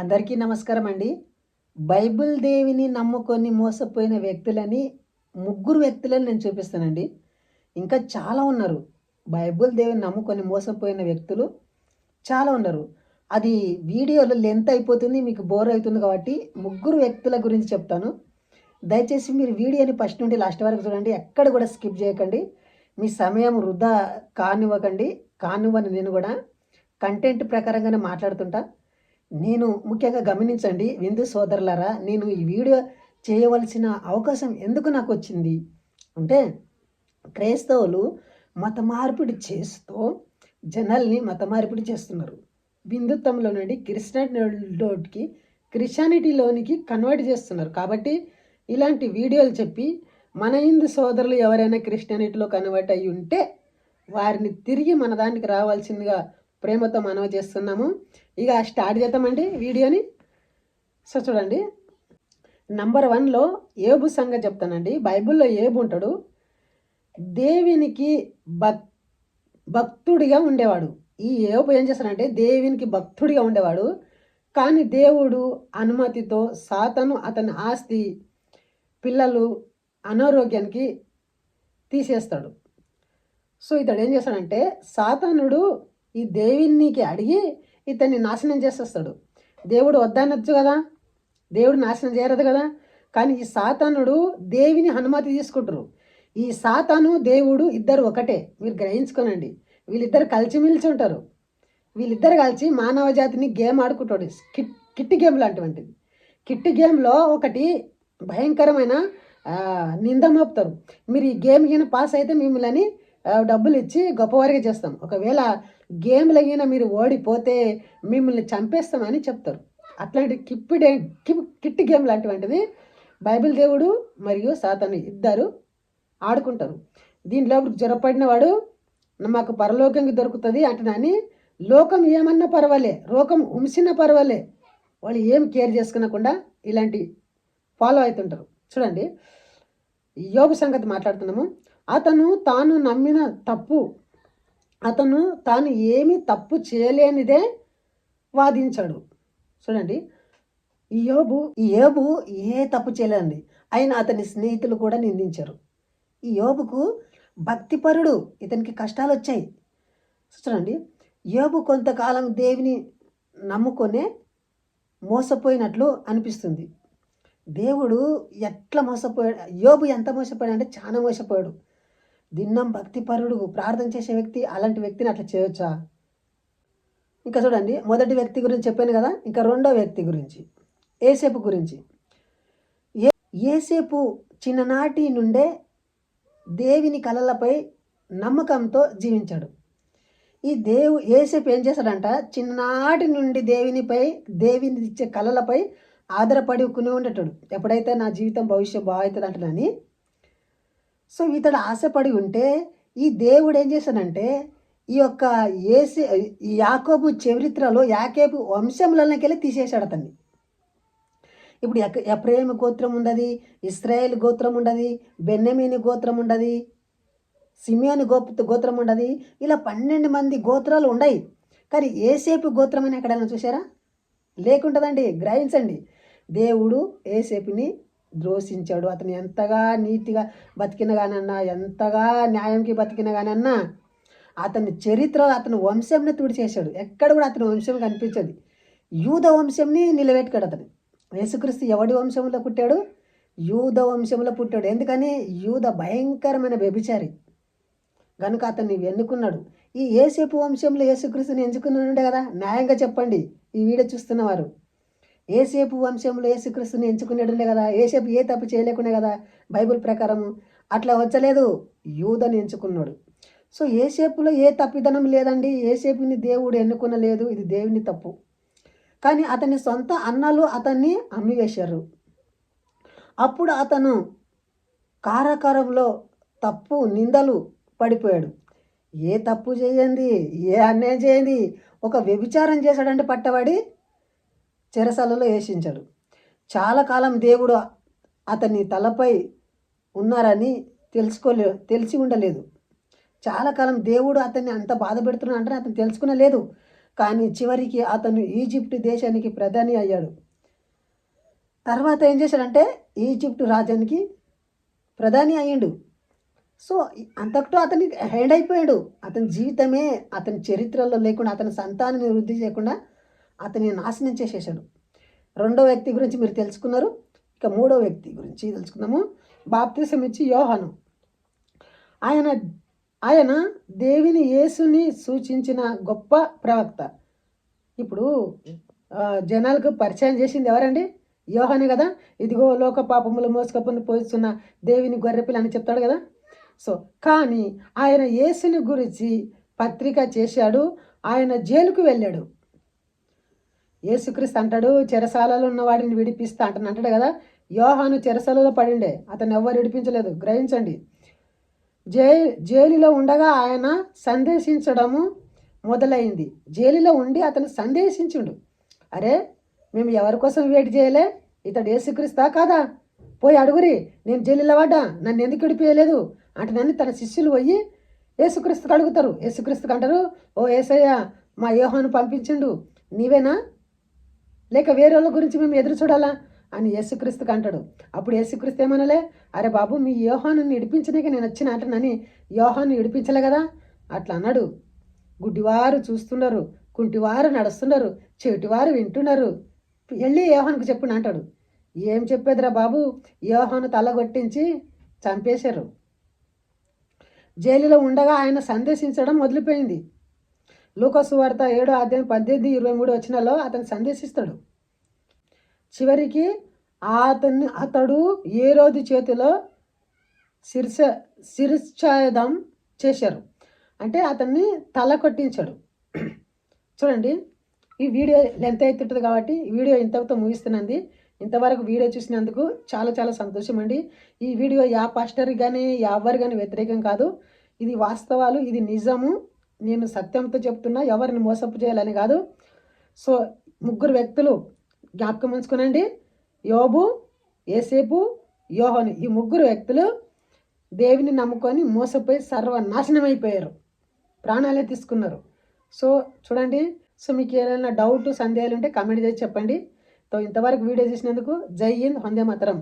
అందరికీ నమస్కారం అండి. బైబిల్ దేవిని నమ్ముకొని మోసపోయిన వ్యక్తులని ముగ్గురు వ్యక్తులని నేను చూపిస్తానండి. ఇంకా చాలా ఉన్నారు. బైబిల్ దేవిని నమ్ముకొని మోసపోయిన వ్యక్తులు చాలా ఉన్నారు. అది వీడియోలో లెంత్ అయిపోతుంది మీకు బోర్ అవుతుంది కాబట్టి ముగ్గురు వ్యక్తుల గురించి చెప్తాను. దయచేసి మీరు వీడియోని ఫస్ట్ నుండి లాస్ట్ వరకు చూడండి. ఎక్కడ కూడా స్కిప్ చేయకండి. మీ సమయం వృధా కానివ్వకండి. కానివ్వని నేను కూడా కంటెంట్ ప్రకారంగానే మాట్లాడుతుంటా. నేను ముఖ్యంగా గమనించండి విందు సోదరులారా నేను ఈ వీడియో చేయవలసిన అవకాశం ఎందుకు నాకు వచ్చింది? అంటే క్రైస్తవులు మత మార్పిడి చేస్తూ జనాల్ని మత మార్పిడి చేస్తున్నారు. హిందుత్వంలో నుండి క్రిస్టియానిటీలోకి క్రిస్టియానిటీలోనికి కన్వర్ట్ చేస్తున్నారు. కాబట్టి ఇలాంటి వీడియోలు చెప్పి మన హిందూ సోదరులు ఎవరైనా క్రిస్టియానిటీలో కన్వర్ట్ అయ్యి ఉంటే వారిని తిరిగి మన దానికి రావాల్సిందిగా ప్రేమతో మనవి చేస్తున్నాము. ఇక స్టార్ట్ చేద్దామండి వీడియోని. సో చూడండి. నంబర్ వన్లో ఏబు సంగతి చెప్తానండి. బైబిల్లో ఏబు ఉంటాడు. దేవునికి భక్ భక్తుడిగా ఉండేవాడు. ఈ ఏబు ఏం చేస్తాడంటే దేవునికి భక్తుడిగా ఉండేవాడు. కానీ దేవుడు అనుమతితో సాతను అతని ఆస్తి పిల్లలు అనారోగ్యానికి తీసేస్తాడు. సో ఇతడు ఏం చేస్తాడంటే సాతానుడు ఈ దేవునికి అడిగి ఇతన్ని నాశనం చేసేస్తాడు. దేవుడు వద్దనొచ్చు కదా? దేవుడు నాశనం చేయరదు కదా? కానీ ఈ సాతానుడు దేవిని అనుమతి తీసుకుంటారు. ఈ సాతాను దేవుడు ఇద్దరు ఒకటే. మీరు గ్రహించుకోనండి. వీళ్ళిద్దరు కలిసిమెలిసి ఉంటారు. వీళ్ళిద్దరు కలిసి మానవ జాతిని గేమ్ ఆడుకుంటాడు. కిట్ కిట్టి గేమ్ లాంటివంటిది. కిట్టి గేమ్లో ఒకటి భయంకరమైన నింద మోపుతారు. మీరు ఈ గేమ్ కింద పాస్ అయితే మిమ్మల్ని డబ్బులు ఇచ్చి గొప్పవారిగా చేస్తాం. ఒకవేళ గేమ్లు అయినా మీరు ఓడిపోతే మిమ్మల్ని చంపేస్తామని చెప్తారు. అట్లాంటి కిప్పిడే కిప్ కిట్టి గేమ్ లాంటివంటిది బైబిల్ దేవుడు మరియు సాతను ఇద్దరు ఆడుకుంటారు. దీంట్లో జ్వరపడిన వాడు మాకు పరలోకంకి దొరుకుతుంది అంటున్నాని లోకం ఏమన్నా పర్వాలే లోకం ఉంచిన పర్వాలే వాళ్ళు ఏం కేర్ చేసుకునకుండా ఇలాంటి ఫాలో అవుతుంటారు. చూడండి యోగ సంగతి మాట్లాడుతున్నాము. అతను తాను నమ్మిన తప్పు అతను తాను ఏమి తప్పు చేయలేనిదే వాదించాడు. చూడండి ఈ యోబు ఈ యోబు ఏ తప్పు చేయలేదండి. ఆయన అతని స్నేహితులు కూడా నిందించారు. ఈ యోబుకు భక్తిపరుడు ఇతనికి కష్టాలు వచ్చాయి. చూడండి యోబు కొంతకాలం దేవిని నమ్ముకొనే మోసపోయినట్లు అనిపిస్తుంది. దేవుడు ఎట్లా మోసపోయాడు యోబు ఎంత మోసపోయాడు అంటే చాలా మోసపోయాడు. దిన్నం భక్తిపరుడు ప్రార్థన చేసే వ్యక్తి అలాంటి వ్యక్తిని అట్లా చేయొచ్చా? ఇంకా చూడండి మొదటి వ్యక్తి గురించి చెప్పాను కదా ఇంకా రెండో వ్యక్తి గురించి. ఏసేపు గురించి. ఏ ఏసేపు చిన్ననాటి నుండే దేవిని కళలపై నమ్మకంతో జీవించాడు. ఈ దేవు ఏసేపు ఏం చేశాడంట? చిన్ననాటి నుండి దేవునిపై దేవిని ఇచ్చే కళలపై ఆధారపడి కొని ఉండేటాడు. ఎప్పుడైతే నా జీవితం భవిష్యత్ బాగుతుంది అంటున్నాని సో ఇతడు ఆశపడి ఉంటే ఈ దేవుడు ఏం చేశానంటే ఈ యొక్క ఏసే ఈ యాకోబు చరిత్రలో యాకేబు వంశంలోకి తీసేశాడు అతన్ని. ఇప్పుడు ఎక్ ఎప్రేమ గోత్రం ఉండదు ఇస్రాయేల్ గోత్రం ఉండదు బెన్నెమీని గోత్రం ఉండదు సిమియోని గో గోత్రం ఉండదు ఇలా పన్నెండు మంది గోత్రాలు ఉన్నాయి కానీ ఏసేపు గోత్రం అని ఎక్కడైనా చూసారా లేకుంటుందండి గ్రహించండి. దేవుడు ఏసేపుని ద్రోషించాడు అతను ఎంతగా నీతిగా బతికిన కానన్నా ఎంతగా న్యాయంకి బతికిన కానన్నా అతని చరిత్ర అతని వంశంని తుడిచేశాడు. ఎక్కడ కూడా అతని వంశం కనిపించదు. యూద వంశంని నిలబెట్టుకాడు అతను. యేసుక్రీస్తు ఎవడి వంశంలో పుట్టాడు? యూద వంశంలో పుట్టాడు. ఎందుకని? యూద భయంకరమైన వ్యభిచారి. కనుక అతన్ని ఎన్నుకున్నాడు. ఈ ఏసేపు వంశంలో యేసుక్రీస్తుని ఎంచుకున్నాడే కదా? న్యాయంగా చెప్పండి. ఈ వీడియో చూస్తున్నవారు. ఏసేపు వంశంలో యేసుక్రీస్తుని ఎంచుకున్నాడులే కదా. ఏసేపు ఏ తప్పు చేయలేకునే కదా బైబిల్ ప్రకారం. అట్లా వచ్చలేదు. యూదని ఎంచుకున్నాడు. సో ఏసేపులో ఏ తప్పిదనం లేదండి. ఏసేపుని దేవుడు ఎన్నుకునలేదు. ఇది దేవుని తప్పు. కానీ అతని సొంత అన్నలు అతన్ని అమ్మివేశారు. అప్పుడు అతను కారాకారంలో తప్పు నిందలు పడిపోయాడు. ఏ తప్పు చేయండి? ఏ అన్యాయం చేయండి? ఒక వ్యభిచారం చేశాడంటే పట్టబడి చెరసాలలో వేషించాడు చాలా కాలం దేవుడు అతని తలపై ఉన్నారని తెలుసుకోలే తెలిసి ఉండలేదు. చాలా కాలం దేవుడు అతన్ని అంత బాధ పెడుతున్నాడు అంటే అతను తెలుసుకునలేదు. కానీ చివరికి అతను ఈజిప్ట్ దేశానికి ప్రధాని అయ్యాడు. తర్వాత ఏం చేశాడంటే ఈజిప్ట్ రాజానికి ప్రధాని అయ్యిండు. సో అంతకుతో అతని హ్యాండ్ అయిపోయాడు. అతని జీవితమే అతని చరిత్రలో లేకుండా అతని సంతానం వృద్ధి చేయకుండా అతని నాశనం చేసేసాడు రెండో వ్యక్తి గురించి మీరు తెలుసుకున్నారు. ఇక మూడో వ్యక్తి గురించి తెలుసుకుందాము. బాప్తిసం ఇచ్చి యోహాను. ఆయన ఆయన దేవిని యేసుని సూచించిన గొప్ప ప్రవక్త. ఇప్పుడు జనాలకు పరిచయం చేసింది ఎవరండి? యోహానే కదా. ఇదిగో లోక పాపములు మోసుకపోని పోయిస్తున్న దేవిని గొర్రెపిల్ల అని చెప్తాడు కదా. సో కానీ ఆయన యేసుని గురించి పత్రిక చేశాడు. ఆయన జైలుకు వెళ్ళాడు. యేసుక్రీస్తు అంటాడు చెరసాలలో ఉన్న వాడిని విడిపిస్తా అంటాను అంటాడు కదా యోహాను చెరసాలలో పడిండే అతను ఎవ్వరు విడిపించలేదు. గ్రహించండి. జై జైలులో ఉండగా ఆయన సందేశించడము మొదలైంది. జైలులో ఉండి అతను సందేశించుండు. అరే మేము ఎవరి కోసం వెయిట్ చేయలే? ఇతడు యేసుక్రీస్తా కాదా? పోయి అడుగురి నేను జైలులో పడ్డా నన్ను ఎందుకు విడిపోయలేదు? అంటే నన్ను తన శిష్యులు పోయి యేసుక్రీస్తుకు అడుగుతారు. యేసుక్రీస్తుకు అంటారు ఓ ఏసయ్య మా యోహాను పంపించిండు. నీవేనా? లేక వేరే వాళ్ళ గురించి మేము ఎదురు చూడాలా? అని యేసుక్రీస్తుకు అంటాడు. అప్పుడు యేసుక్రీస్తు ఏమనలే? అరే బాబు మీ యోహాను ఇడిపించడానికి నేను వచ్చిన అంటనని యోహాను ఇడిపించలే కదా? అట్లా అన్నాడు. గుడ్డివారు చూస్తున్నారు కుంటివారు నడుస్తున్నారు చెవిటివారు వింటున్నారు. వెళ్ళి యోహానుకు చెప్పుని అంటాడు. ఏం చెప్పేదిరా బాబు? యోహాను తల కొట్టించి చంపేశారు. జైలులో ఉండగా ఆయన సందేశించడం మొదలుపోయింది. లూకసు వార్త ఏడో అధ్యాయం పద్దెనిమిది ఇరవై మూడు వచ్చినలో అతను సందేశిస్తాడు. చివరికి అతన్ని అతడు ఏ రోజు చేతిలో శిర్ష శిరచ్ఛేదం చేశారు. అంటే అతన్ని తల కొట్టించాడు. చూడండి ఈ వీడియో లెంత్ అవుతుంటుంది కాబట్టి ఈ వీడియో ఇంతవరకు ముగిస్తున్నది. ఇంతవరకు వీడియో చూసినందుకు చాలా చాలా సంతోషం అండి ఈ వీడియో యా పాస్టర్ కానీ ఎవరు కానీ వ్యతిరేకం కాదు. ఇది వాస్తవాలు ఇది నిజము. నేను సత్యంతో చెప్తున్నా ఎవరిని మోసపు చేయాలని కాదు. సో ముగ్గురు వ్యక్తులు జ్ఞాపకం ఉంచుకునండి. యోబు ఏసేపు యోహోని. ఈ ముగ్గురు వ్యక్తులు దేవిని నమ్ముకొని మోసపోయి సర్వనాశనం అయిపోయారు ప్రాణాలే తీసుకున్నారు. సో చూడండి. సో మీకు ఏదైనా డౌట్ సందేహాలు ఉంటే కామెంట్ చేసి చెప్పండి. సో ఇంతవరకు వీడియో చేసినందుకు జై హింద్ వందే మాతరం.